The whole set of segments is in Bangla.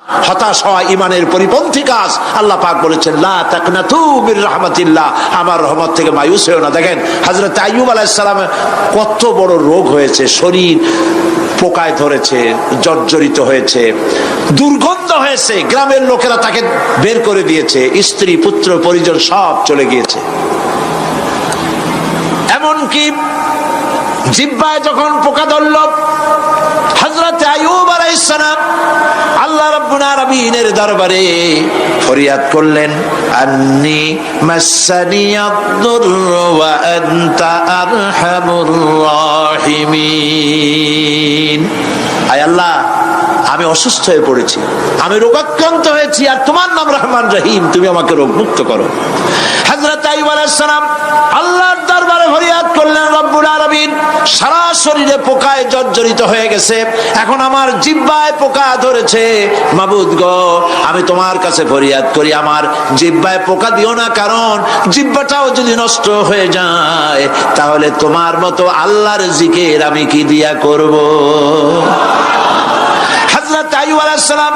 হতাশ হওয়া ইমানের পরিপন্থী কাজ আল্লাহ পাক বলেছেন আমার রহমত থেকে মায়ুস হয়েও না। দেখেন, হযরত আইয়ুব আলাইহিস কত বড় রোগ হয়েছে, শরীর পোকায় ধরেছে, জর্জরিত হয়েছে, দুর্গন্ধ হয়েছে, গ্রামের লোকেরা তাকে বের করে দিয়েছে, স্ত্রী, পুত্র, পরিজন সব চলে গিয়েছে। এমনকি জিব্বায় যখন পোকা ধরল হজরত আলাইসালাম আল্লাহ দরবারে ফরিয়াদ করলেন ওয়া আনতা আরহামুর রাহিমিন। আয় আল্লাহ, আমি অসুস্থ হয়ে পড়েছি, আমি রোগাক্রান্ত হয়েছি, আর তোমার নাম রহমান রহিম, তুমি আমাকে রোগ মুক্ত করো। হযরত আইয়ুব আলাইহিস সালাম করলেন রব্বুল আলামিন সারা শরীরে পোকায় জর্জরিত হয়ে গেছে। এখন আমার জিহ্বায় পোকা ধরেছে। মাবুদ গো, আমি তোমার কাছে ফরিয়াদ করি, আমার জিহ্বায় পোকা দিও না, কারণ জিহ্বাটাও যদি নষ্ট হয়ে যায়, তাহলে তোমার মতো আল্লাহর জিকির আমি কি দিয়া করব? আলাইহিস সালাম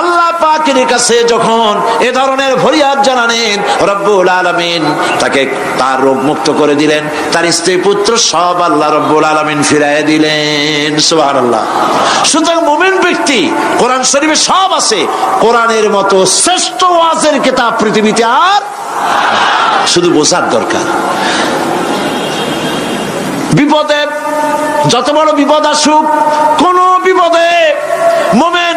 আল্লাহ পাকের কাছে যখন এ ধরনের ফরিয়াদ জানালেন, রব্বুল আলামিন তাকে তার রোগ মুক্ত করে দিলেন, তার স্ত্রী পুত্র সব আল্লাহ রব্বুল আলামিন ফিরাইয়া দিলেন, সুবহানাল্লাহ। সুতরাং ব্যক্তি, কোরআন শরীফে সব আছে, কোরআনের মতো শ্রেষ্ঠ ওয়াজের কিতাব পৃথিবীতে আর শুধু বোঝার দরকার। বিপদে যত বড় বিপদ আসুক, কোন বিপদে মোমেন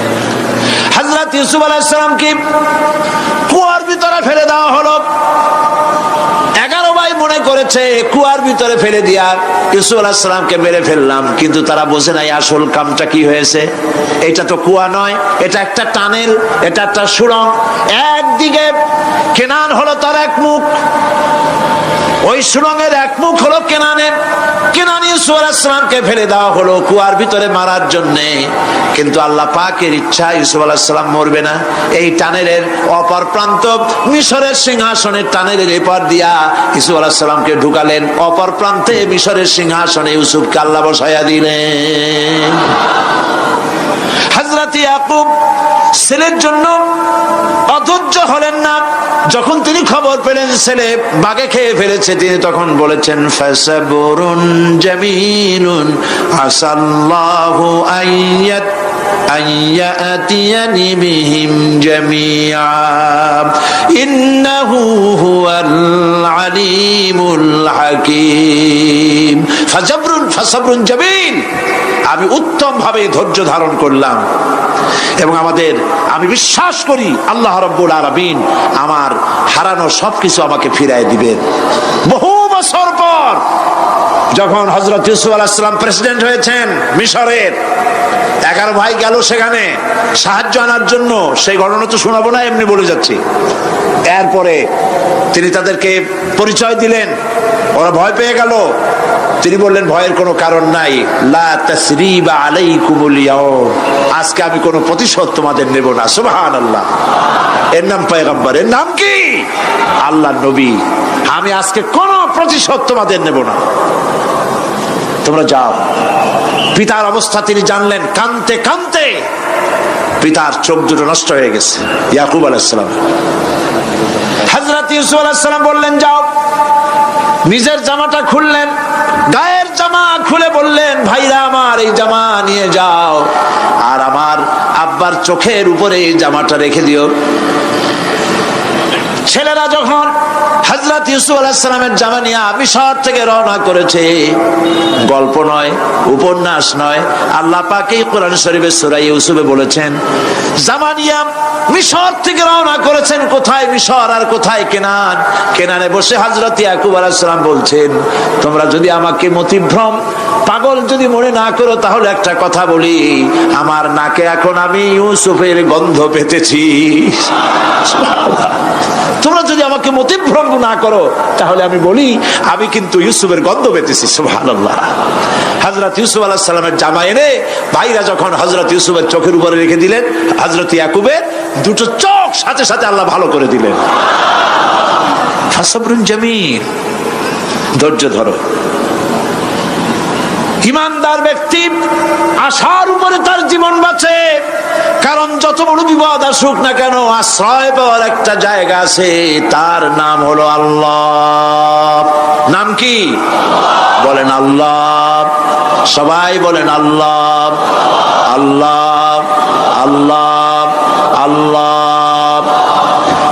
কুয়ার ভিতরে ফেলে দেওয়া হলো। এগারো ভাই মনে করেছে, কুয়ার ভিতরে ফেলে দিয়া ইউসুফ আলাহিসামকে মেরে ফেললাম, কিন্তু তারা বোঝে নাই আসল কামটা কি হয়েছে। এটা তো কুয়া নয়, এটা একটা টানেল, এটা একটা সুড়ং একদিকে কেনান হলো তার এক মুখ ওই সুরঙ্গের এক মুখ হলো কেনানে। কেনান ইউসুফ আলাহিসামকে ফেলে দেওয়া হলো কুয়ার ভিতরে মারার জন্য। কিন্তু আল্লাহ পাকের ইচ্ছা ইউসুফ আলাহিসাম মরবে না। এই টানেলের অপর প্রান্ত মিশরের সিংহাসনের টানেলের এপার দিয়া ইউসুফ আলাহিসামকে ঢুকালেন। অপর প্রান্তে মিশরের সিংহাসনে ইউসুফকে আল্লাহ বসাইয়া দিলেন। হাজরাত ইয়াকুব ছেলের জন্য অধৈর্য হলেন না। যখন তিনি খবর পেলেন, ছেলে বাগে খেয়ে ফেলেছে, তিনি তখন বলেছেন, ফাসাবুরুন জামিলুন আসাল্লাহু আইয়াত ফাসাবরুন আমি উত্তম ভাবে ধৈর্য ধারণ করলাম। এবং আমাদের, আমি বিশ্বাস করি আল্লাহ রব্বুল আলমিন আমার হারানো সবকিছু আমাকে ফিরাই দিবেন। বহু বছর পর যখন হজরত ইউসুফ আলাহিসাম প্রেসিডেন্ট হয়েছেন মিশরের, এগারো ভাই গেল সেখানে, সাহায্য আনার জন্য, সেই ঘটনা তো শোনাবো না, এমনি বলে যাচ্ছি। এরপরে তিনি তাদেরকে পরিচয় দিলেন, ওরা ভয় পেয়ে গেল। তিনি বললেন, ভয়ের কোনো কারণ নাই। আজকে আমি কোনো প্রতিশোধ তোমাদের নেব না। সুবহানাল্লাহ। এর নাম পয়গম্বর। এর নাম কি? আল্লাহ নবী। আমি আজকে কোনো প্রতিশোধ তোমাদের নেব না। তোমরা যাও। পিতার অবস্থা তিনি জানলেন কানতে কানতে। পিতার চোখ দুটো নষ্ট হয়ে গেছে। ইয়াকুব আলাইসালাম হাজরত ইউসুফ আলাইসালাম বললেন, যাও। নিজের জামাটা খুললেন, গায়ের জামা খুলে বললেন, ভাইরা আমার, এই জামা নিয়ে যাও। আর আমার আব্বার চোখের উপরে এই জামাটা রেখে দিও। ছেলেরা যখন হজরত ইউসুফ আলাহিসামের জামা নিয়ে মিশর থেকে রওনা করেছে। গল্প নয়, উপন্যাস নয়। আল্লাহ পাকেই কোরআন শরীফের সুরাই ইউসুফে বলেছেন, জামানিয়া মিশর থেকে রওনা করেছেন কোথায়? মিশর আর কোথায়? কেনান। কেনানে বসে হজরত ইয়াকুব আলাহিসাম বলছেন, তোমরা যদি আমাকে মতিভ্রম, পাগল যদি মনে না করো, তাহলে একটা কথা বলি। আমার নাকে এখন আমি ইউসুফের গন্ধ পেতেছি। তোমরা যদি আমাকে মতিভ্রঙ্গ না করো, তাহলে আমি বলি, আমি কিন্তু ইউসুফের গন্ধ পেতেছি, সুবহানাল্লাহ। হজরত ইউসুফ আল্লাহ সাল্লামের জামা এনে ভাইরা যখন হজরত ইউসুফের চোখের উপরে রেখে দিলেন হজরত ইয়াকুবের দুটো চোখ সাথে সাথে আল্লাহ ভালো করে দিলেন। ফাসবরুন জামিল। ধৈর্য ধরো। ইমানদার ব্যক্তি আশার উপরে তার জীবন বাঁচে। কারণ যত বড় বিপদ আসুক না কেন, আশ্রয় পাওয়ার একটা জায়গা আছে, তার নাম হলো আল্লাহ। নাম কি? বলেন আল্লাহ। সবাই বলেন আল্লাহ। আল্লাহ আল্লাহ। আল্লাহ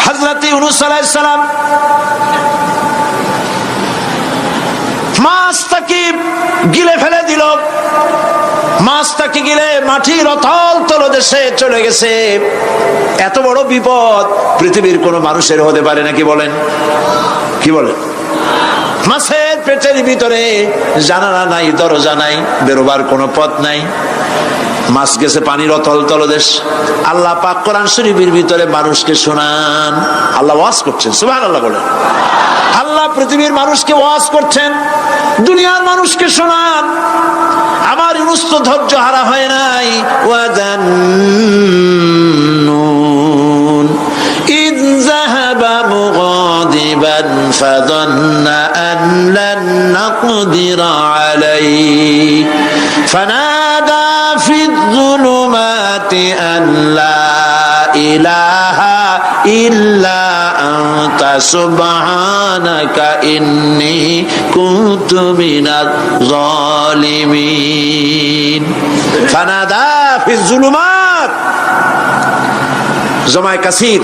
হজরত ইউনুস আলাইহিস সালাম মাছ তাকে গিলে ফেলে দিল মাছ তাকে গিলে মাটির অথল তলদেশে চলে গেছে। এত বড় বিপদ পৃথিবীর কোন মানুষের হতে পারে নাকি বলেন? কি বলেন? মাছের পেটের ভিতরে নাই, দরজা নাই, বেরোবার কোনো পথ নাই। মাছ গেছে পানির অতল তলদেশ। আল্লাহ পাক কোরআন শরীফের ভিতরে মানুষকে শোনান। আল্লাহ ওয়াজ করছেন আল্লাহ বলেন। আল্লাহ পৃথিবীর মানুষকে ওয়াজ করছেন, দুনিয়ার মানুষকে শোনান। আমার ইউনুস তো ধৈর্য হারা হয় নাই ওয়াজান্নুন إذ ذهب مغاضبا فظن أن لن نقدر عليه فنادى في الظلمات أن لا ইলাহা ইল্লা আনতা সুবহানাকা ইন্নী কুনতু মিনাল জালিমিন ফানাদা ফিজ জুলুমাত। জমায় কাসির।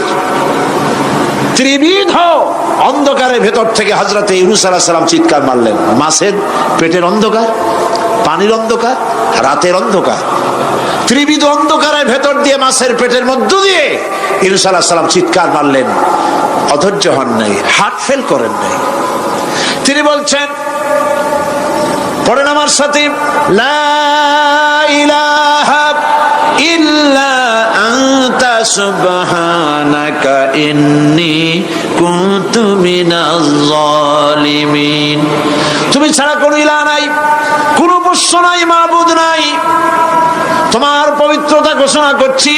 ত্রিবিধ অন্ধকারের ভেতর থেকে হজরত ইউনুস আলাহ চিৎকার মারলেন। মাছের পেটের অন্ধকার, পানির অন্ধকার, রাতের অন্ধকার। ত্রিবিধ অন্ধকারের ভেতর দিয়ে মাছের পেটের মধ্য দিয়ে ইউনুস আলাহ সালাম চিৎকার মারলেন। অধৈর্য হন নাই হার্ট ফেল করেন নাই। তিনি বলছেন, পড়েন আমার সাথে তুমি ছাড়া কোনো ইলাহ নাই, কোনো পোষ্য নাই, মাবুদ নাই। তোমার পবিত্রতা ঘোষণা করছি।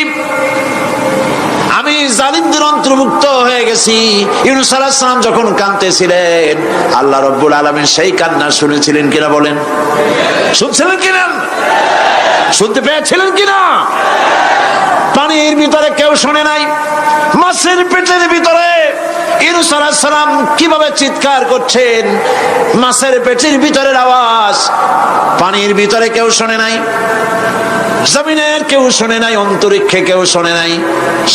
আমি জালিমদের অন্তর্ভুক্ত হয়ে গেছি। ইউনুস আলাইহিস সালাম যখন কাঁদতেছিলেন, আল্লাহ রব্বুল আলামিন সেই কান্না শুনেছিলেন কিনা বলেন? শুনছিলেন কিনা? শুনতে পেয়েছিলেন কিনা? পানির ভিতরে কেউ শোনে নাই। মাছের পেটের ভিতরে ইউনুস আলাইহিস সালাম কীভাবে চিৎকার করছেন? মাছের পেটের ভিতরের আওয়াজ পানির ভিতরে কেউ শোনে নাই। জমিনের কেউ শোনে নাই, অন্তরিক্ষে কেউ শোনে নাই,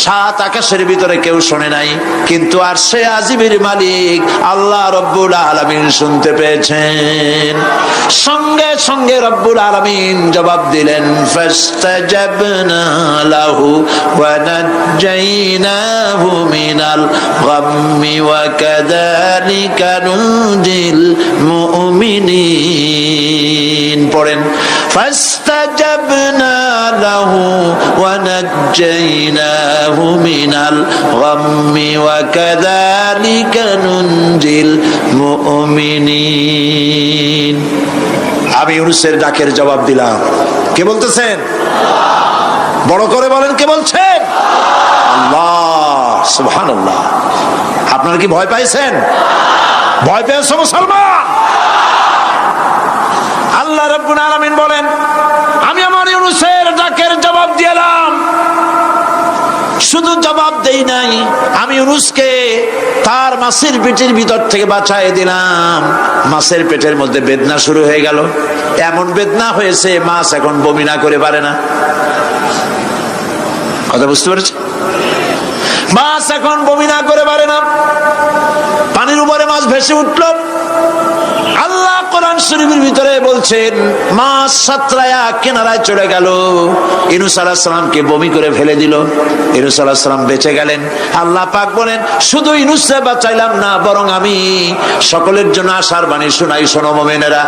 সাত আকাশের ভিতরে কেউ শোনে নাই, কিন্তু আর সে আজিবির মালিক আল্লাহ রব্বুল আলমিন শুনতে পেয়েছেন। সঙ্গে সঙ্গে রব্বুল আলমিন জবাব দিলেন লাহু কাযালিকা ونجيناه من الغم وكذلك ننجي المؤمنين আমি ইউনুসের ডাকের জবাব দিলাম কে বলতেছেন বড় করে বলেন কে বলছেন আল্লাহ সুবহানাল্লাহ আপনারা কি ভয় পাইছেন ভয় পেয়েছে মুসলমান আল্লাহ রাব্বুল আলামিন বলেন দিলাম। শুধু জবাব দেই নাই, আমি ইউনুসকে তার মাছের পেটের ভিতর থেকে বাঁচাই দিলাম। মাছের পেটের মধ্যে বেদনা শুরু হয়ে গেল। এমন বেদনা হয়েছে মাছ এখন বমি না করে পারে না। কথা বুঝতে পেরেছি? মাছ এখন বমি না করে পারে না। পানির উপরে মাছ ভেসে উঠল। শরীফের ভিতরে বলছেন মাছ সাতরায়া কেনারায় চলে গেল। ইনুস আলাহ বমি করে ফেলে দিল। ইনুস আলাহ বেঁচে গেলেন। আল্লাহ পাক বলেন, শুধু ইনুসে বাঁচাইলাম না, বরং আমি সকলের জন্য আশার বাণী শোনাই। শোনো মোমেনেরা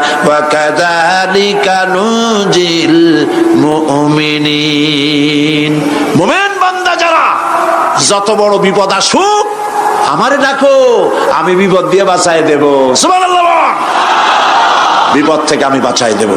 মোমেন বান্দা যারা, যত বড় বিপদ আসুক, আমারে ডাকো, আমি বিপদ দিয়ে বাঁচাই দেবো। সুবহানাল্লাহ। বিপদ থেকে আমি বাঁচাই দেব।